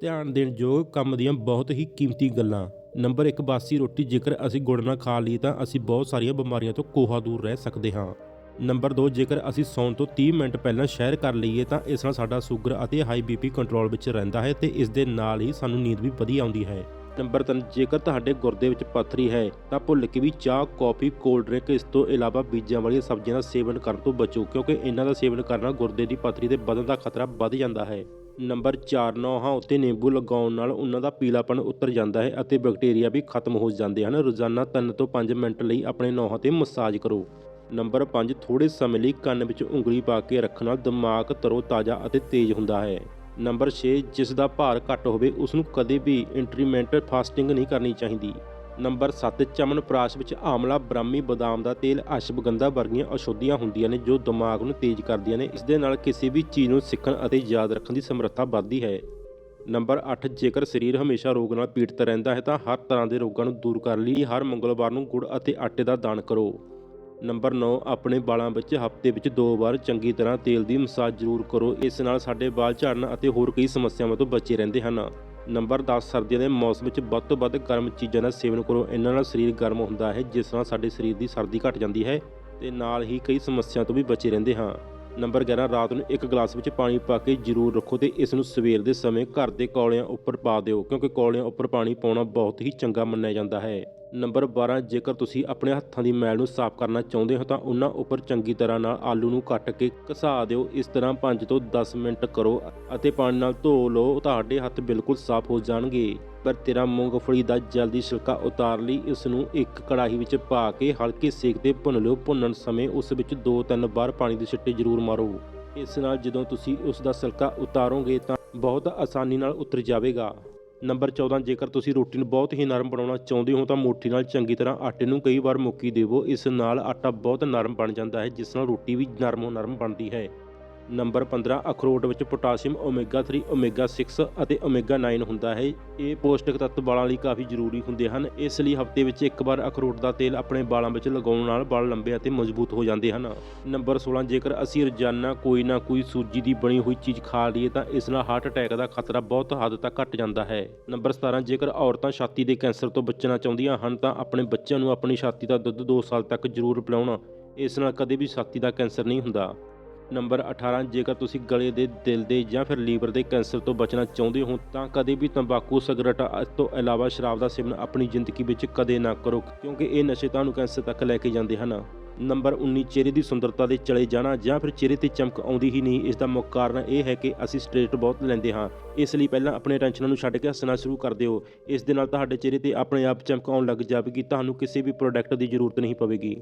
ਧਿਆਨ ਦੇਣ ਯੋਗ ਕੰਮ ਦੀਆਂ ਬਹੁਤ ਹੀ ਕੀਮਤੀ ਗੱਲਾਂ। ਨੰਬਰ 1 ਬਾਸੀ ਰੋਟੀ ਜੇਕਰ ਅਸੀਂ ਗੁੜ ਨਾਲ ਖਾ ਲਈ ਤਾਂ ਅਸੀਂ ਬਹੁਤ ਸਾਰੀਆਂ ਬਿਮਾਰੀਆਂ ਤੋਂ ਕੋਹਾ ਦੂਰ ਰਹਿ ਸਕਦੇ ਹਾਂ। ਨੰਬਰ 2 ਜੇਕਰ ਅਸੀਂ ਸੌਣ ਤੋਂ 30 ਮਿੰਟ ਪਹਿਲਾਂ ਸ਼ਹਿਰ ਕਰ ਲਈਏ ਤਾਂ ਇਸ ਨਾਲ ਸਾਡਾ ਸ਼ੂਗਰ ਅਤੇ ਹਾਈ ਬੀਪੀ ਕੰਟਰੋਲ ਵਿੱਚ ਰਹਿੰਦਾ ਹੈ ਤੇ ਇਸ ਦੇ ਨਾਲ ਹੀ ਸਾਨੂੰ ਨੀਂਦ ਵੀ ਵਧੀਆ ਆਉਂਦੀ ਹੈ। ਨੰਬਰ 3 ਜੇਕਰ ਤੁਹਾਡੇ ਗੁਰਦੇ ਵਿੱਚ ਪੱਥਰੀ ਹੈ ਤਾਂ ਭੁੱਲ ਕੇ ਵੀ ਚਾਹ, ਕੌਫੀ, ਕੋਲਡ ਡਰਿੰਕ, ਇਸ ਤੋਂ ਇਲਾਵਾ ਬੀਜਾਂ ਵਾਲੀਆਂ ਸਬਜ਼ੀਆਂ ਦਾ ਸੇਵਨ ਕਰਨ ਤੋਂ ਬਚੋ, ਕਿਉਂਕਿ ਇਹਨਾਂ ਦਾ ਸੇਵਨ ਕਰਨਾ ਗੁਰਦੇ ਦੀ ਪੱਥਰੀ ਦੇ ਵਧਣ ਦਾ ਖਤਰਾ ਵੱਧ ਜਾਂਦਾ ਹੈ। ਨੰਬਰ 4 ਨੌਹਾਂ ਉੱਤੇ ਨਿੰਬੂ ਲਗਾਉਣ ਨਾਲ ਉਹਨਾਂ ਦਾ ਪੀਲਾਪਣ ਉਤਰ ਜਾਂਦਾ ਹੈ ਅਤੇ ਬੈਕਟੀਰੀਆ ਵੀ ਖਤਮ ਹੋ ਜਾਂਦੇ ਹਨ। ਰੋਜ਼ਾਨਾ 3 ਤੋਂ 5 ਮਿੰਟ ਲਈ ਆਪਣੇ ਨੌਹਾਂ ਤੇ ਮਸਾਜ ਕਰੋ। ਨੰਬਰ 5 ਥੋੜੇ ਸਮੇਂ ਲਈ ਕੰਨ ਵਿੱਚ ਉਂਗਲੀ ਪਾ ਕੇ ਰੱਖਣ ਨਾਲ ਦਿਮਾਗ ਤਰੋ ਤਾਜ਼ਾ ਅਤੇ ਤੇਜ਼ ਹੁੰਦਾ ਹੈ। ਨੰਬਰ 6 ਜਿਸ ਦਾ ਭਾਰ ਘੱਟ ਹੋਵੇ ਉਸ ਨੂੰ ਕਦੇ ਵੀ ਇੰਟਰੀਮੈਂਟ ਫਾਸਟਿੰਗ ਨਹੀਂ ਕਰਨੀ ਚਾਹੀਦੀ। ਨੰਬਰ 7 ਚਮਨਪ੍ਰਾਸ਼ ਵਿੱਚ ਆਮਲਾ ਬ੍ਰਾਹਮੀ ਬਦਾਮ ਦਾ ਤੇਲ ਅਸ਼ਵਗੰਧਾ ਵਰਗੀਆਂ ਔਸ਼ਧੀਆਂ ਹੁੰਦੀਆਂ ਨੇ ਜੋ ਦਿਮਾਗ ਨੂੰ ਤੇਜ਼ ਕਰਦੀਆਂ ਨੇ। ਇਸ ਦੇ ਨਾਲ ਕਿਸੇ ਵੀ ਚੀਜ਼ ਨੂੰ ਸਿੱਖਣ ਅਤੇ ਯਾਦ ਰੱਖਣ ਦੀ ਸਮਰੱਥਾ ਵੱਧਦੀ ਹੈ। ਨੰਬਰ 8 ਜੇਕਰ ਸਰੀਰ ਹਮੇਸ਼ਾ ਰੋਗ ਨਾਲ ਪੀੜਤ ਰਹਿੰਦਾ ਹੈ ਤਾਂ ਹਰ ਤਰ੍ਹਾਂ ਦੇ ਰੋਗਾਂ ਨੂੰ ਦੂਰ ਕਰਨ ਲਈ। ਹਰ ਮੰਗਲਵਾਰ ਨੂੰ ਗੁੜ ਅਤੇ ਆਟੇ ਦਾ ਦਾਨ ਕਰੋ। ਨੰਬਰ 9 ਆਪਣੇ ਵਾਲਾਂ ਵਿੱਚ ਹਫ਼ਤੇ ਵਿੱਚ ਦੋ ਵਾਰ ਚੰਗੀ ਤਰ੍ਹਾਂ ਤੇਲ ਦੀ ਮਸਾਜ ਜ਼ਰੂਰ ਕਰੋ। ਇਸ ਨਾਲ ਸਾਡੇ ਵਾਲ ਝੜਨ ਅਤੇ ਹੋਰ ਕਈ ਸਮੱਸਿਆਵਾਂ ਤੋਂ ਬਚੇ ਰਹਿੰਦੇ ਹਨ। ਨੰਬਰ 10 ਸਰਦੀਆਂ ਦੇ ਮੌਸਮ ਵਿੱਚ ਵੱਧ ਤੋਂ ਵੱਧ ਗਰਮ ਚੀਜ਼ਾਂ ਦਾ ਸੇਵਨ ਕਰੋ। ਇਹਨਾਂ ਨਾਲ ਸਰੀਰ ਗਰਮ ਹੁੰਦਾ ਹੈ, ਜਿਸ ਨਾਲ ਸਾਡੇ ਸਰੀਰ ਦੀ ਸਰਦੀ ਘਟ ਜਾਂਦੀ ਹੈ ਤੇ ਨਾਲ ਹੀ ਕਈ ਸਮੱਸਿਆ ਤੋਂ ਵੀ ਬਚੇ ਰਹਿੰਦੇ ਹਾਂ। ਨੰਬਰ 11 ਰਾਤ ਨੂੰ ਇੱਕ ਗਲਾਸ ਵਿੱਚ ਪਾਣੀ ਪਾ ਕੇ ਜ਼ਰੂਰ ਰੱਖੋ ਤੇ ਇਸ ਨੂੰ ਸਵੇਰ ਦੇ ਸਮੇਂ ਘਰ ਦੇ ਕੌਲਿਆਂ ਉੱਪਰ ਪਾ ਦਿਓ, ਕਿਉਂਕਿ ਕੌਲਿਆਂ ਉੱਪਰ ਪਾਣੀ ਪਾਉਣਾ ਬਹੁਤ ਹੀ ਚੰਗਾ ਮੰਨਿਆ ਜਾਂਦਾ ਹੈ। ਨੰਬਰ 12 ਜੇਕਰ ਤੁਸੀਂ ਆਪਣੇ ਹੱਥਾਂ ਦੀ ਮੈਲ ਨੂੰ ਸਾਫ਼ ਕਰਨਾ ਚਾਹੁੰਦੇ ਹੋ, ਤਾਂ ਉਹਨਾਂ ਉੱਪਰ ਚੰਗੀ ਤਰ੍ਹਾਂ ਨਾਲ ਆਲੂ ਨੂੰ ਕੱਟ ਕੇ ਘਸਾ ਦਿਓ। ਇਸ ਤਰ੍ਹਾਂ 5 ਤੋਂ 10 ਮਿੰਟ ਕਰੋ ਅਤੇ ਪਾਣੀ ਨਾਲ ਧੋ ਲਓ, ਤੁਹਾਡੇ ਹੱਥ ਬਿਲਕੁਲ ਸਾਫ਼ ਹੋ ਜਾਣਗੇ। ਪਰ ਤੇਰਾ ਮੂੰਗਫਲੀ ਦਾ ਜਲਦੀ ਛਿਲਕਾ ਉਤਾਰ ਲਈ ਇਸ ਨੂੰ ਇੱਕ ਕੜਾਹੀ ਵਿੱਚ ਪਾ ਕੇ ਹਲਕੇ ਸੇਕ ਤੇ ਭੁੰਨ ਲਿਓ। ਭੁੰਨਣ ਸਮੇਂ ਉਸ ਵਿੱਚ 2-3 ਵਾਰ ਪਾਣੀ ਦੇ ਛਿੱਟੇ ਜ਼ਰੂਰ ਮਾਰੋ। ਇਸ ਨਾਲ ਜਦੋਂ ਤੁਸੀਂ ਉਸ ਦਾ ਛਿਲਕਾ ਉਤਾਰੋਗੇ, ਤਾਂ ਬਹੁਤ ਆਸਾਨੀ ਨਾਲ ਉਤਰ ਜਾਵੇਗਾ। ਨੰਬਰ 14 ਜੇਕਰ ਤੁਸੀਂ ਰੋਟੀ ਨੂੰ ਬਹੁਤ ਹੀ ਨਰਮ ਬਣਾਉਣਾ ਚਾਹੁੰਦੇ ਹੋ ਤਾਂ ਮੁੱਠੀ ਨਾਲ ਚੰਗੀ ਤਰ੍ਹਾਂ ਆਟੇ ਨੂੰ ਕਈ ਵਾਰ ਮੁੱਕੀ ਦੇਵੋ। ਇਸ ਨਾਲ ਆਟਾ ਬਹੁਤ ਨਰਮ ਬਣ ਜਾਂਦਾ ਹੈ, ਜਿਸ ਨਾਲ ਰੋਟੀ ਵੀ ਨਰਮੋ ਨਰਮ ਬਣਦੀ ਹੈ। ਨੰਬਰ 15 ਅਖਰੋਟ ਵਿੱਚ ਪੋਟਾਸ਼ੀਅਮ ਓਮੇਗਾ 3 ਓਮੇਗਾ 6 ਅਤੇ ਓਮੇਗਾ 9 ਹੁੰਦਾ ਹੈ। ਇਹ ਪੌਸ਼ਟਿਕ ਤੱਤ ਵਾਲਾਂ ਲਈ ਕਾਫੀ ਜ਼ਰੂਰੀ ਹੁੰਦੇ ਹਨ। ਇਸ ਲਈ ਹਫ਼ਤੇ ਵਿੱਚ ਇੱਕ ਵਾਰ ਅਖਰੋਟ ਦਾ ਤੇਲ ਆਪਣੇ ਵਾਲਾਂ ਵਿੱਚ ਲਗਾਉਣ ਨਾਲ ਵਾਲ ਲੰਬੇ ਅਤੇ ਮਜ਼ਬੂਤ ਹੋ ਜਾਂਦੇ ਹਨ। ਨੰਬਰ 16 ਜੇਕਰ ਅਸੀਂ ਰੋਜ਼ਾਨਾ ਕੋਈ ਨਾ ਕੋਈ ਸੂਜੀ ਦੀ ਬਣੀ ਹੋਈ ਚੀਜ਼ ਖਾ ਲਈਏ, ਤਾਂ ਇਸ ਨਾਲ ਹਾਰਟ ਅਟੈਕ ਦਾ ਖਤਰਾ ਬਹੁਤ ਹੱਦ ਤੱਕ ਘਟ ਜਾਂਦਾ ਹੈ। ਨੰਬਰ 17 ਜੇਕਰ ਔਰਤਾਂ ਛਾਤੀ ਦੇ ਕੈਂਸਰ ਤੋਂ ਬਚਣਾ ਚਾਹੁੰਦੀਆਂ ਹਨ, ਤਾਂ ਆਪਣੇ ਬੱਚਿਆਂ ਨੂੰ ਆਪਣੀ ਛਾਤੀ ਦਾ ਦੁੱਧ 2 ਸਾਲ ਤੱਕ ਜ਼ਰੂਰ ਪਿਲਾਉਣ। ਇਸ ਨਾਲ ਕਦੇ ਵੀ ਛਾਤੀ ਦਾ ਕੈਂਸਰ ਨਹੀਂ ਹੁੰਦਾ। ਨੰਬਰ 18 ਜੇਕਰ ਤੁਸੀਂ ਗਲੇ ਦੇ ਦਿਲ ਦੇ ਜਾਂ ਫਿਰ ਲੀਵਰ ਦੇ ਕੈਂਸਰ ਤੋਂ ਬਚਣਾ ਚਾਹੁੰਦੇ ਹੋ, ਤਾਂ ਕਦੇ ਵੀ ਤੰਬਾਕੂ, ਸਿਗਰਟ ਤੋਂ ਇਲਾਵਾ ਸ਼ਰਾਬ ਦਾ ਸੇਵਨ ਆਪਣੀ ਜ਼ਿੰਦਗੀ ਵਿੱਚ ਕਦੇ ਨਾ ਕਰੋ, ਕਿਉਂਕਿ ਇਹ ਨਸ਼ੇ ਤੁਹਾਨੂੰ ਕੈਂਸਰ ਤੱਕ ਲੈ ਕੇ ਜਾਂਦੇ ਹਨ। ਨੰਬਰ 19 ਚਿਹਰੇ ਦੀ ਸੁੰਦਰਤਾ ਦੇ ਚਲੇ ਜਾਣਾ ਜਾਂ ਫਿਰ ਚਿਹਰੇ ਤੇ ਚਮਕ ਆਉਂਦੀ ਹੀ ਨਹੀਂ ਇਸ ਦਾ ਮੁੱਖ ਕਾਰਨ ਇਹ ਹੈ ਕਿ ਅਸੀਂ ਸਟ੍ਰੈਸ ਬਹੁਤ ਲੈਂਦੇ ਹਾਂ। ਇਸ ਲਈ ਪਹਿਲਾਂ ਆਪਣੇ ਟੈਨਸ਼ਨਾਂ ਨੂੰ ਛੱਡ ਕੇ ਹੱਸਣਾ ਸ਼ੁਰੂ ਕਰ ਦਿਓ। ਇਸ ਦੇ ਨਾਲ ਤੁਹਾਡੇ ਚਿਹਰੇ ਤੇ ਆਪਣੇ ਆਪ ਚਮਕ ਆਉਣ ਲੱਗ ਜਾਵੇਗੀ, ਤੁਹਾਨੂੰ ਕਿਸੇ ਵੀ ਪ੍ਰੋਡਕਟ ਦੀ ਜ਼ਰੂਰਤ ਨਹੀਂ ਪਵੇਗੀ।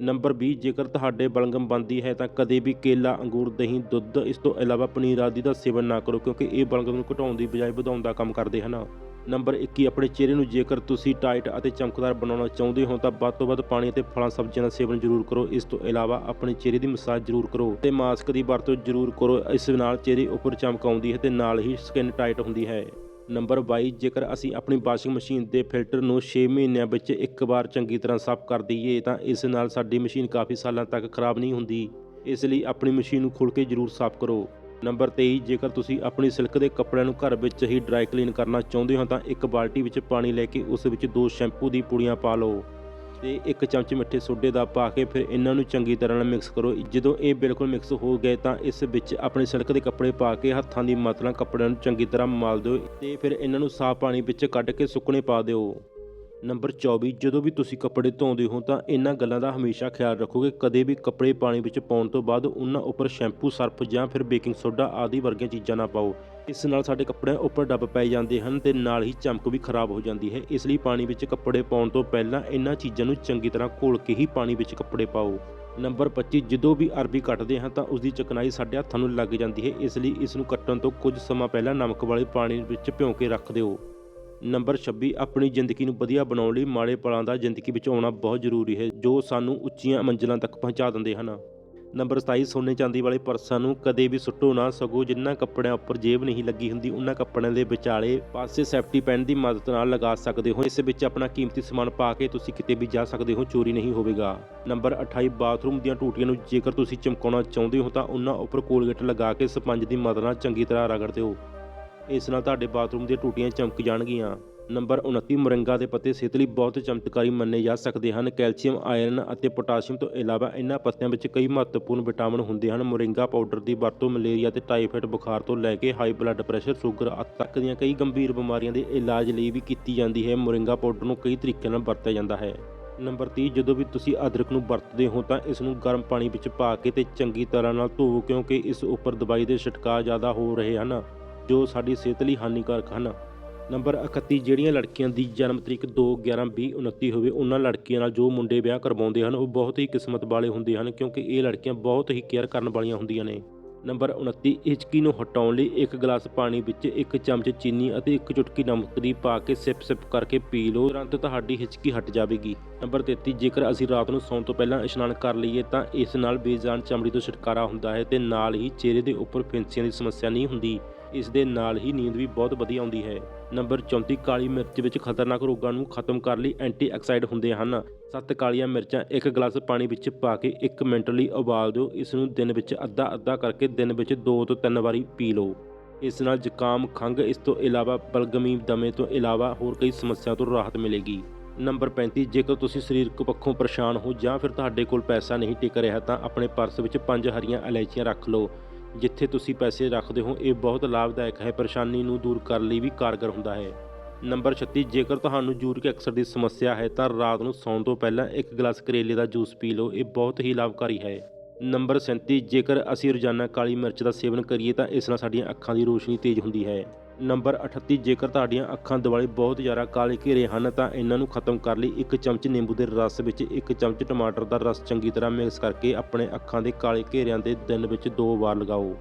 ਨੰਬਰ 20 ਜੇਕਰ ਤੁਹਾਡੇ ਬਲਗਮ ਬੰਦੀ ਹੈ ਤਾਂ ਕਦੇ ਵੀ ਕੇਲਾ, ਅੰਗੂਰ, ਦਹੀਂ, ਦੁੱਧ, ਇਸ ਤੋਂ ਇਲਾਵਾ ਪਨੀਰ ਆਦਿ ਦਾ ਸੇਵਨ ਨਾ ਕਰੋ, ਕਿਉਂਕਿ ਇਹ ਬਲਗਮ ਨੂੰ ਘਟਾਉਣ ਦੀ ਬਜਾਏ ਵਧਾਉਣ ਦਾ ਕੰਮ ਕਰਦੇ ਹਨ। ਨੰਬਰ 21 ਆਪਣੇ ਚਿਹਰੇ ਨੂੰ ਜੇਕਰ ਤੁਸੀਂ ਟਾਈਟ ਅਤੇ ਚਮਕਦਾਰ ਬਣਾਉਣਾ ਚਾਹੁੰਦੇ ਹੋ ਤਾਂ ਵੱਧ ਤੋਂ ਵੱਧ ਪਾਣੀ ਅਤੇ ਫਲਾਂ, ਸਬਜ਼ੀਆਂ ਦਾ ਸੇਵਨ ਜ਼ਰੂਰ ਕਰੋ। ਇਸ ਤੋਂ ਇਲਾਵਾ ਆਪਣੇ ਚਿਹਰੇ ਦੀ ਮਸਾਜ ਜ਼ਰੂਰ ਕਰੋ ਤੇ ਮਾਸਕ ਦੀ ਵਰਤੋਂ ਜ਼ਰੂਰ ਕਰੋ। ਇਸ ਨਾਲ ਚਿਹਰੇ ਉੱਪਰ ਚਮਕ ਆਉਂਦੀ ਹੈ ਤੇ ਨਾਲ ਹੀ ਸਕਿਨ ਟਾਈਟ ਹੁੰਦੀ ਹੈ। ਨੰਬਰ 22 ਜੇਕਰ ਅਸੀਂ ਆਪਣੀ ਵਾਸ਼ਿੰਗ ਮਸ਼ੀਨ ਦੇ ਫਿਲਟਰ ਨੂੰ 6 ਮਹੀਨਿਆਂ ਵਿੱਚ ਇੱਕ ਵਾਰ ਚੰਗੀ ਤਰ੍ਹਾਂ ਸਾਫ਼ ਕਰ ਦਈਏ, ਤਾਂ ਇਸ ਨਾਲ ਸਾਡੀ ਮਸ਼ੀਨ ਕਾਫੀ ਸਾਲਾਂ ਤੱਕ ਖਰਾਬ ਨਹੀਂ ਹੁੰਦੀ। ਇਸ ਲਈ ਆਪਣੀ ਮਸ਼ੀਨ ਨੂੰ ਖੋਲ੍ਹ ਕੇ ਜ਼ਰੂਰ ਸਾਫ਼ ਕਰੋ। ਨੰਬਰ 23 ਜੇਕਰ ਤੁਸੀਂ ਆਪਣੀ ਸਿਲਕ ਦੇ ਕੱਪੜਿਆਂ ਨੂੰ ਘਰ ਵਿੱਚ ਹੀ ਡਰਾਈ ਕਲੀਨ ਕਰਨਾ ਚਾਹੁੰਦੇ ਹੋ, ਤਾਂ ਇੱਕ ਬਾਲਟੀ ਵਿੱਚ ਪਾਣੀ ਲੈ ਕੇ ਉਸ ਵਿੱਚ ਦੋ ਸ਼ੈਂਪੂ ਦੀ ਪੁੜੀਆਂ ਪਾ ਲਓ। ਤੇ ਇੱਕ ਚਮਚ ਮਿੱਠੇ ਸੋਡੇ ਦਾ ਪਾ ਕੇ ਫਿਰ ਇਹਨਾਂ ਨੂੰ ਚੰਗੀ ਤਰ੍ਹਾਂ ਨਾਲ ਮਿਕਸ ਕਰੋ। ਜਦੋਂ ਇਹ ਬਿਲਕੁਲ ਮਿਕਸ ਹੋ ਗਏ ਤਾਂ ਇਸ ਵਿੱਚ ਆਪਣੇ ਸਿਲਕ ਦੇ ਕੱਪੜੇ ਪਾ ਕੇ ਹੱਥਾਂ ਦੀ ਮਦਦ ਨਾਲ ਕੱਪੜਿਆਂ ਨੂੰ ਚੰਗੀ ਤਰ੍ਹਾਂ ਮਲ ਦਿਓ ਤੇ ਫਿਰ ਇਹਨਾਂ ਨੂੰ ਸਾਫ਼ ਪਾਣੀ ਵਿੱਚ ਕੱਢ ਕੇ ਸੁੱਕਣੇ ਪਾ ਦਿਓ। ਨੰਬਰ 24 ਜਦੋਂ ਵੀ ਤੁਸੀਂ ਕੱਪੜੇ ਧੋਂਦੇ ਹੋ ਤਾਂ ਇਹਨਾਂ ਗੱਲਾਂ ਦਾ ਹਮੇਸ਼ਾ ਖਿਆਲ ਰੱਖੋ ਕਿ ਕਦੇ ਵੀ ਕੱਪੜੇ ਪਾਣੀ ਵਿੱਚ ਪਾਉਣ ਤੋਂ ਬਾਅਦ ਉਹਨਾਂ ਉੱਪਰ ਸ਼ੈਂਪੂ, ਸਰਫ ਜਾਂ ਫਿਰ ਬੇਕਿੰਗ ਸੋਡਾ ਆਦਿ ਵਰਗੀਆਂ ਚੀਜ਼ਾਂ ਨਾ ਪਾਓ। ਇਸ ਨਾਲ ਸਾਡੇ ਕੱਪੜਿਆਂ ਉੱਪਰ ਡੱਬ ਪੈ ਜਾਂਦੇ ਹਨ ਤੇ ਨਾਲ ਹੀ ਚਮਕ ਵੀ ਖਰਾਬ ਹੋ ਜਾਂਦੀ ਹੈ। ਇਸ ਲਈ ਪਾਣੀ ਵਿੱਚ ਕੱਪੜੇ ਪਾਉਣ ਤੋਂ ਪਹਿਲਾਂ ਇਹਨਾਂ ਚੀਜ਼ਾਂ ਨੂੰ ਚੰਗੀ ਤਰ੍ਹਾਂ ਘੋਲ ਕੇ ਹੀ ਪਾਣੀ ਵਿੱਚ ਕੱਪੜੇ ਪਾਓ। ਨੰਬਰ 25 ਜਦੋਂ ਵੀ ਅਰਬੀ ਕੱਟਦੇ ਹਾਂ ਤਾਂ ਉਸ ਦੀ ਚਕਨਾਈ ਸਾਡੇ ਹੱਥਾਂ ਨੂੰ ਲੱਗ ਜਾਂਦੀ ਹੈ। ਇਸ ਲਈ ਇਸ ਨੂੰ ਕੱਟਣ ਤੋਂ ਕੁਝ ਸਮਾਂ ਪਹਿਲਾਂ ਨਮਕ ਵਾਲੇ ਪਾਣੀ ਵਿੱਚ ਭਿਉਂ ਕੇ ਰੱਖ ਦਿਓ। ਨੰਬਰ 26 ਆਪਣੀ ਜ਼ਿੰਦਗੀ ਨੂੰ ਵਧੀਆ ਬਣਾਉਣ ਲਈ ਮਾੜੇ ਪਲਾਂ ਦਾ ਜ਼ਿੰਦਗੀ ਵਿੱਚ ਆਉਣਾ ਬਹੁਤ ਜ਼ਰੂਰੀ ਹੈ, ਜੋ ਸਾਨੂੰ ਉੱਚੀਆਂ ਮੰਜ਼ਿਲਾਂ ਤੱਕ ਪਹੁੰਚਾ ਦਿੰਦੇ ਹਨ। ਨੰਬਰ 27 ਸੋਨੇ ਚਾਂਦੀ ਵਾਲੇ ਪਰਸਾਂ ਨੂੰ ਕਦੇ ਵੀ ਸੁੱਟੋ ਨਾ, ਸਗੋਂ ਜਿਨ੍ਹਾਂ ਕੱਪੜਿਆਂ ਉੱਪਰ ਜੇਬ ਨਹੀਂ ਲੱਗੀ ਹੁੰਦੀ, ਉਹਨਾਂ ਕੱਪੜਿਆਂ ਦੇ ਵਿਚਾਲੇ ਪਾਸੇ ਸੈਫਟੀ ਪੈਨ ਦੀ ਮਦਦ ਨਾਲ ਲਗਾ ਸਕਦੇ ਹੋ। ਇਸ ਵਿੱਚ ਆਪਣਾ ਕੀਮਤੀ ਸਮਾਨ ਪਾ ਕੇ ਤੁਸੀਂ ਕਿਤੇ ਵੀ ਜਾ ਸਕਦੇ ਹੋ, ਚੋਰੀ ਨਹੀਂ ਹੋਵੇਗਾ। ਨੰਬਰ 28 ਬਾਥਰੂਮ ਦੀਆਂ ਟੂਟੀਆਂ ਨੂੰ ਜੇਕਰ ਤੁਸੀਂ ਚਮਕਾਉਣਾ ਚਾਹੁੰਦੇ ਹੋ ਤਾਂ ਉਹਨਾਂ ਉੱਪਰ ਕੋਲਗੇਟ ਲਗਾ ਕੇ ਸਪੰਜ ਦੀ ਮਦਦ ਨਾਲ ਚੰਗੀ ਤਰ੍ਹਾਂ ਰਗੜ ਦਿਓ ਇਸ ਨਾਲ ਤੁਹਾਡੇ ਬਾਥਰੂਮ ਦੀਆਂ ਟੂਟੀਆਂ ਚਮਕ ਜਾਣਗੀਆਂ। ਨੰਬਰ 29 ਮੁਰਿੰਗਾ ਦੇ ਪੱਤੇ ਸਿਹਤ ਲਈ ਬਹੁਤ ਚਮਤਕਾਰੀ ਮੰਨੇ ਜਾ ਸਕਦੇ ਹਨ। ਕੈਲਸ਼ੀਅਮ, ਆਇਰਨ ਅਤੇ ਪੋਟਾਸ਼ੀਅਮ ਤੋਂ ਇਲਾਵਾ ਇਹਨਾਂ ਪੱਤਿਆਂ ਵਿੱਚ ਕਈ ਮਹੱਤਵਪੂਰਨ ਵਿਟਾਮਿਨ ਹੁੰਦੇ ਹਨ। ਮੋਰਿੰਗਾ ਪਾਊਡਰ ਦੀ ਵਰਤੋਂ ਮਲੇਰੀਆ ਤੇ ਟਾਈਫਾਇਡ ਬੁਖਾਰ ਤੋਂ ਲੈ ਕੇ ਹਾਈ ਬਲੱਡ ਪ੍ਰੈਸ਼ਰ, ਸ਼ੂਗਰ ਤੱਕ ਦੀਆਂ ਕਈ ਗੰਭੀਰ ਬਿਮਾਰੀਆਂ ਦੇ ਇਲਾਜ ਲਈ ਵੀ ਕੀਤੀ ਜਾਂਦੀ ਹੈ। ਮੋਰਿੰਗਾ ਪਾਊਡਰ ਨੂੰ ਕਈ ਤਰੀਕਿਆਂ ਨਾਲ ਵਰਤਿਆ ਜਾਂਦਾ ਹੈ। ਨੰਬਰ 30 ਜਦੋਂ ਵੀ ਤੁਸੀਂ ਅਦਰਕ ਨੂੰ ਵਰਤਦੇ ਹੋ ਤਾਂ ਇਸ ਨੂੰ ਗਰਮ ਪਾਣੀ ਵਿੱਚ ਪਾ ਕੇ ਤੇ ਚੰਗੀ ਤਰ੍ਹਾਂ ਨਾਲ ਧੋਵੋ ਕਿਉਂਕਿ ਇਸ ਉੱਪਰ ਦਵਾਈ ਦੇ ਛਿੜਕਾਅ ਜ਼ਿਆਦਾ ਹੋ ਰਹੇ ਹਨ, ਜੋ ਸਾਡੀ ਸਿਹਤ ਲਈ ਹਾਨੀਕਾਰਕ ਹਨ। ਨੰਬਰ 31 ਜਿਹੜੀਆਂ ਲੜਕੀਆਂ ਦੀ ਜਨਮ ਤਰੀਕ 2 11 20 29 ਹੋਵੇ, ਉਹਨਾਂ ਲੜਕੀਆਂ ਨਾਲ ਜੋ ਮੁੰਡੇ ਵਿਆਹ ਕਰਵਾਉਂਦੇ ਹਨ, ਉਹ ਬਹੁਤ ਹੀ ਕਿਸਮਤ ਵਾਲੇ ਹੁੰਦੇ ਹਨ, ਕਿਉਂਕਿ ਇਹ ਲੜਕੀਆਂ ਬਹੁਤ ਹੀ ਕੇਅਰ ਕਰਨ ਵਾਲੀਆਂ ਹੁੰਦੀਆਂ ਨੇ। ਨੰਬਰ 29 ਹਿਚਕੀ ਨੂੰ ਹਟਾਉਣ ਲਈ ਇੱਕ ਗਲਾਸ ਪਾਣੀ ਵਿੱਚ ਇੱਕ ਚਮਚ ਚੀਨੀ ਅਤੇ ਇੱਕ ਚੁਟਕੀ ਨਮਕ ਦੀ ਪਾ ਕੇ ਸਿਪ ਸਿਪ ਕਰਕੇ ਪੀ ਲਓ, ਤੁਰੰਤ ਤੁਹਾਡੀ ਹਿਚਕੀ ਹਟ ਜਾਵੇਗੀ। ਨੰਬਰ 33 ਜੇਕਰ ਅਸੀਂ ਰਾਤ ਨੂੰ ਸੌਣ ਤੋਂ ਪਹਿਲਾਂ ਇਸ਼ਨਾਨ ਕਰ ਲਈਏ, ਤਾਂ ਇਸ ਨਾਲ ਬੇਜਾਨ ਚਮੜੀ ਤੋਂ ਛੁਟਕਾਰਾ ਹੁੰਦਾ ਹੈ ਤੇ ਨਾਲ ਹੀ ਚਿਹਰੇ ਦੇ ਉੱਪਰ ਫਿੰਸੀਆਂ ਦੀ ਸਮੱਸਿਆ ਨਹੀਂ ਹੁੰਦੀ। ਇਸ ਦੇ ਨਾਲ ਹੀ ਨੀਂਦ ਵੀ ਬਹੁਤ ਵਧੀਆ ਆਉਂਦੀ ਹੈ। ਨੰਬਰ 34 ਕਾਲੀ ਮਿਰਚ ਵਿੱਚ ਖਤਰਨਾਕ ਰੋਗਾਂ ਨੂੰ ਖਤਮ ਕਰਨ ਲਈ ਐਂਟੀਆਕਸਾਈਡ ਹੁੰਦੇ ਹਨ। ਸੱਤ ਕਾਲੀਆਂ ਮਿਰਚਾਂ ਇੱਕ ਗਲਾਸ ਪਾਣੀ ਵਿੱਚ ਪਾ ਕੇ 1 ਮਿੰਟ ਲਈ ਉਬਾਲ ਦਿਓ। ਇਸ ਨੂੰ ਦਿਨ ਵਿੱਚ ਅੱਧਾ ਅੱਧਾ ਕਰਕੇ ਦਿਨ ਵਿੱਚ 2 ਤੋਂ 3 ਵਾਰੀ ਪੀ ਲਓ। ਇਸ ਨਾਲ ਜ਼ੁਕਾਮ, ਖੰਘ, ਇਸ ਤੋਂ ਇਲਾਵਾ ਬਲਗਮੀ, ਦਮੇ ਤੋਂ ਇਲਾਵਾ ਹੋਰ ਕਈ ਸਮੱਸਿਆ ਤੋਂ ਰਾਹਤ ਮਿਲੇਗੀ। ਨੰਬਰ 35 ਜੇਕਰ ਤੁਸੀਂ ਸਰੀਰਕ ਪੱਖੋਂ ਪਰੇਸ਼ਾਨ ਹੋ ਜਾਂ ਫਿਰ ਤੁਹਾਡੇ ਕੋਲ ਪੈਸਾ ਨਹੀਂ ਟਿਕ ਰਿਹਾ ਤਾਂ ਆਪਣੇ ਪਰਸ ਵਿੱਚ ਪੰਜ ਹਰੀਆਂ ਇਲਾਇਚੀਆਂ ਰੱਖ ਲਓ। ਜਿੱਥੇ ਤੁਸੀਂ ਪੈਸੇ ਰੱਖਦੇ ਹੋ, ਇਹ ਬਹੁਤ ਲਾਭਦਾਇਕ ਹੈ। ਪਰੇਸ਼ਾਨੀ ਨੂੰ ਦੂਰ ਕਰਨ ਲਈ ਵੀ ਕਾਰਗਰ ਹੁੰਦਾ ਹੈ। ਨੰਬਰ 36 ਜੇਕਰ ਤੁਹਾਨੂੰ ਯੂਰਿਕ ਐਸਿਡ ਦੀ ਸਮੱਸਿਆ ਹੈ, ਤਾਂ ਰਾਤ ਨੂੰ ਸੌਣ ਤੋਂ ਪਹਿਲਾਂ ਇੱਕ ਗਲਾਸ ਕਰੇਲੇ ਦਾ ਜੂਸ ਪੀ ਲਓ। ਇਹ ਬਹੁਤ ਹੀ ਲਾਭਕਾਰੀ ਹੈ। ਨੰਬਰ 37 ਜੇਕਰ ਅਸੀਂ ਰੋਜ਼ਾਨਾ ਕਾਲੀ ਮਿਰਚ ਦਾ ਸੇਵਨ ਕਰੀਏ, ਤਾਂ ਇਸ ਨਾਲ ਸਾਡੀਆਂ ਅੱਖਾਂ ਦੀ ਰੋਸ਼ਨੀ ਤੇਜ਼ ਹੁੰਦੀ ਹੈ। ਨੰਬਰ 38 ਜੇਕਰ ਤੁਹਾਡੀਆਂ ਅੱਖਾਂ ਦੁਆਲੇ ਬਹੁਤ ਜ਼ਿਆਦਾ ਕਾਲੇ ਘੇਰੇ ਹਨ, ਤਾਂ ਇਹਨਾਂ ਨੂੰ ਖਤਮ ਕਰਨ ਲਈ ਇੱਕ ਚਮਚ ਨਿੰਬੂ ਦੇ ਰਸ ਵਿੱਚ, ਇੱਕ ਚਮਚ ਟਮਾਟਰ ਦਾ ਰਸ ਚੰਗੀ ਤਰ੍ਹਾਂ ਮਿਕਸ ਕਰਕੇ ਆਪਣੇ ਅੱਖਾਂ ਦੇ ਕਾਲੇ ਘੇਰਿਆਂ ਦੇ ਦਿਨ ਵਿੱਚ ਦੋ ਵਾਰ ਲਗਾਓ।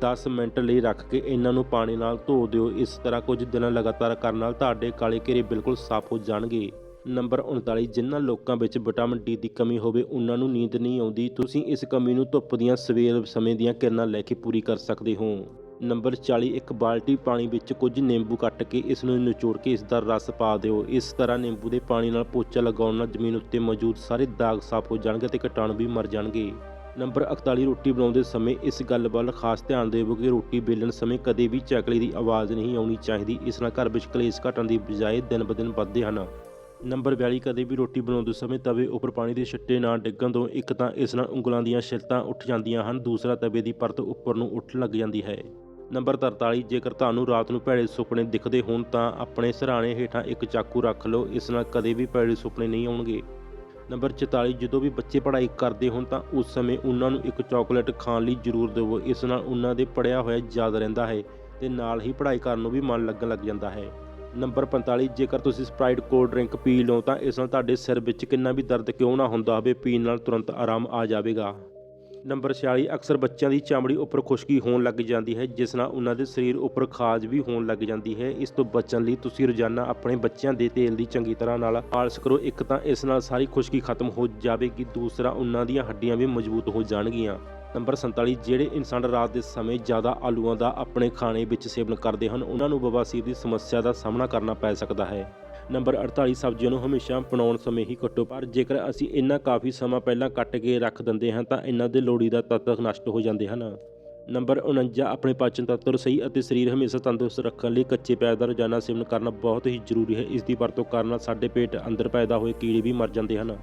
10 ਮਿੰਟ ਲਈ ਰੱਖ ਕੇ ਇਹਨਾਂ ਨੂੰ ਪਾਣੀ ਨਾਲ ਧੋ ਦਿਓ। ਇਸ ਤਰ੍ਹਾਂ ਕੁਝ ਦਿਨ ਲਗਾਤਾਰ ਕਰਨ ਨਾਲ ਤੁਹਾਡੇ ਕਾਲੇ ਘੇਰੇ ਬਿਲਕੁਲ ਸਾਫ਼ ਹੋ ਜਾਣਗੇ। ਨੰਬਰ 39 ਜਿਨ੍ਹਾਂ ਲੋਕਾਂ ਵਿੱਚ ਵਿਟਾਮਿਨ ਡੀ ਦੀ ਕਮੀ ਹੋਵੇ, ਉਹਨਾਂ ਨੂੰ ਨੀਂਦ ਨਹੀਂ ਆਉਂਦੀ। ਤੁਸੀਂ ਇਸ ਕਮੀ ਨੂੰ ਧੁੱਪ ਦੀਆਂ ਸਵੇਰ ਸਮੇਂ ਦੀਆਂ ਕਿਰਨਾਂ ਲੈ ਕੇ ਪੂਰੀ ਕਰ ਸਕਦੇ ਹੋ। ਨੰਬਰ 40 ਇੱਕ ਬਾਲਟੀ ਪਾਣੀ ਵਿੱਚ ਕੁਝ ਨਿੰਬੂ ਕੱਟ ਕੇ ਇਸ ਨੂੰ ਨਿਚੋੜ ਕੇ ਇਸ ਦਾ ਰਸ ਪਾ ਦਿਓ। ਇਸ ਤਰ੍ਹਾਂ ਨਿੰਬੂ ਦੇ ਪਾਣੀ ਨਾਲ ਪੋਚਾ ਲਗਾਉਣ ਨਾਲ ਜ਼ਮੀਨ ਉੱਤੇ ਮੌਜੂਦ ਸਾਰੇ ਦਾਗ ਸਾਫ਼ ਹੋ ਜਾਣਗੇ ਤੇ ਕੀਟਾਣੂ ਵੀ ਮਰ ਜਾਣਗੇ। ਨੰਬਰ 41 ਰੋਟੀ ਬਣਾਉਂਦੇ ਸਮੇਂ ਇਸ ਗੱਲ ਵੱਲ ਖਾਸ ਧਿਆਨ ਦੇਵੋ ਕਿ ਰੋਟੀ ਬੇਲਣ ਸਮੇਂ ਕਦੇ ਵੀ ਚਕਲੇ ਦੀ ਆਵਾਜ਼ ਨਹੀਂ ਆਉਣੀ ਚਾਹੀਦੀ। ਇਸ ਨਾਲ ਘਰ ਵਿੱਚ ਕਲੇਸ਼ ਘਟਣ ਦੀ ਬਜਾਏ ਦਿਨ ਬਦਿਨ ਵੱਧਦੇ ਹਨ। ਨੰਬਰ 42 ਕਦੇ ਵੀ ਰੋਟੀ ਬਣਾਉਂਦੇ ਸਮੇਂ ਤਵੇ ਉੱਪਰ ਪਾਣੀ ਦੇ ਛਿੱਟੇ ਨਾ ਡਿੱਗਣ ਤੋਂ ਇੱਕ ਤਾਂ ਇਸ ਨਾਲ ਉਂਗਲਾਂ ਦੀਆਂ ਛਿਲਤਾਂ ਉੱਠ ਜਾਂਦੀਆਂ ਹਨ, ਦੂਸਰਾ ਤਵੇ ਦੀ ਪਰਤ ਉੱਪਰ ਨੂੰ ਉੱਠਣ ਲੱਗ ਜਾਂਦੀ ਹੈ। ਨੰਬਰ 43 ਜੇਕਰ ਤੁਹਾਨੂੰ ਰਾਤ ਨੂੰ ਭੈੜੇ ਸੁਪਨੇ ਦਿਖਦੇ ਹੋਣ ਤਾਂ ਆਪਣੇ ਸਿਰਹਾਣੇ ਹੇਠਾਂ ਇੱਕ ਚਾਕੂ ਰੱਖ ਲਓ, ਇਸ ਨਾਲ ਕਦੇ ਵੀ ਭੈੜੇ ਸੁਪਨੇ ਨਹੀਂ ਆਉਣਗੇ। ਨੰਬਰ 44 ਜਦੋਂ ਵੀ ਬੱਚੇ ਪੜ੍ਹਾਈ ਕਰਦੇ ਹੋਣ ਤਾਂ ਉਸ ਸਮੇਂ ਉਹਨਾਂ ਨੂੰ ਇੱਕ ਚਾਕਲੇਟ ਖਾਣ ਲਈ ਜ਼ਰੂਰ ਦਿਵੋ, ਇਸ ਨਾਲ ਉਹਨਾਂ ਦੇ ਪੜਿਆ ਹੋਇਆ ਯਾਦ ਰਹਿੰਦਾ ਹੈ ਤੇ ਨਾਲ ਹੀ ਪੜ੍ਹਾਈ ਕਰਨ ਨੂੰ ਵੀ ਮਨ ਲੱਗਣ ਲੱਗ ਜਾਂਦਾ ਹੈ। ਨੰਬਰ 45 ਜੇਕਰ ਤੁਸੀਂ ਸਪਰਾਈਟ ਕੋਲਡ ਡਰਿੰਕ ਪੀ ਲਓ ਤਾਂ ਇਸ ਨਾਲ ਤੁਹਾਡੇ ਸਿਰ ਵਿੱਚ ਕਿੰਨਾ ਵੀ ਦਰਦ ਕਿਉਂ ਨਾ ਹੁੰਦਾ ਹੋਵੇ, ਪੀਣ ਨਾਲ ਤੁਰੰਤ ਆਰਾਮ ਆ ਜਾਵੇਗਾ। ਨੰਬਰ 46 ਅਕਸਰ ਬੱਚਿਆਂ ਦੀ ਚਮੜੀ ਉੱਪਰ ਖੁਸ਼ਕੀ ਹੋਣ ਲੱਗ ਜਾਂਦੀ ਹੈ, ਜਿਸ ਨਾਲ ਉਹਨਾਂ ਦੇ ਸਰੀਰ ਉੱਪਰ ਖਾਜ ਵੀ ਹੋਣ ਲੱਗ ਜਾਂਦੀ ਹੈ। ਇਸ ਤੋਂ ਬਚਣ ਲਈ ਤੁਸੀਂ ਰੋਜ਼ਾਨਾ ਆਪਣੇ ਬੱਚਿਆਂ ਦੇ ਤੇਲ ਦੀ ਚੰਗੀ ਤਰ੍ਹਾਂ ਨਾਲ ਆਲਸ ਕਰੋ। ਇੱਕ ਤਾਂ ਇਸ ਨਾਲ ਸਾਰੀ ਖੁਸ਼ਕੀ ਖਤਮ ਹੋ ਜਾਵੇਗੀ, ਦੂਸਰਾ ਉਹਨਾਂ ਦੀਆਂ ਹੱਡੀਆਂ ਵੀ ਮਜ਼ਬੂਤ ਹੋ ਜਾਣਗੀਆਂ। ਨੰਬਰ 47 ਜਿਹੜੇ ਇਨਸਾਨ ਰਾਤ ਦੇ ਸਮੇਂ ਜ਼ਿਆਦਾ ਆਲੂਆਂ ਦਾ ਆਪਣੇ ਖਾਣੇ ਵਿੱਚ ਸੇਵਨ ਕਰਦੇ ਹਨ, ਉਹਨਾਂ ਨੂੰ ਬਵਾਸੀਰ ਦੀ ਸਮੱਸਿਆ ਦਾ ਸਾਹਮਣਾ ਕਰਨਾ ਪੈ ਸਕਦਾ ਹੈ। ਨੰਬਰ 48 ਸਬਜ਼ੀਆਂ ਨੂੰ ਹਮੇਸ਼ਾ ਬਣਾਉਣ ਸਮੇਂ ਹੀ ਕੱਟੋ ਪਰ ਜੇਕਰ ਅਸੀਂ ਇਹਨਾਂ ਕਾਫੀ ਸਮਾਂ ਪਹਿਲਾਂ ਕੱਟ ਕੇ ਰੱਖ ਦਿੰਦੇ ਹਾਂ, ਤਾਂ ਇਹਨਾਂ ਦੇ ਲੋੜੀਦਾ ਤੱਤ ਨਸ਼ਟ ਹੋ ਜਾਂਦੇ ਹਨ। ਨੰਬਰ 49 ਆਪਣੇ ਪਾਚਨ ਤੰਤਰ ਸਹੀ ਅਤੇ ਸਰੀਰ ਹਮੇਸ਼ਾ ਤੰਦਰੁਸਤ ਰੱਖਣ ਲਈ ਕੱਚੇ ਪਿਆਜ਼ ਦਾ ਰੋਜ਼ਾਨਾ ਸੇਵਨ ਕਰਨਾ ਬਹੁਤ ਹੀ ਜ਼ਰੂਰੀ ਹੈ। ਇਸ ਦੀ ਵਰਤੋਂ ਕਰਨ ਨਾਲ ਸਾਡੇ ਪੇਟ ਅੰਦਰ ਪੈਦਾ ਹੋਏ ਕੀੜੇ ਵੀ ਮਰ ਜਾਂਦੇ ਹਨ।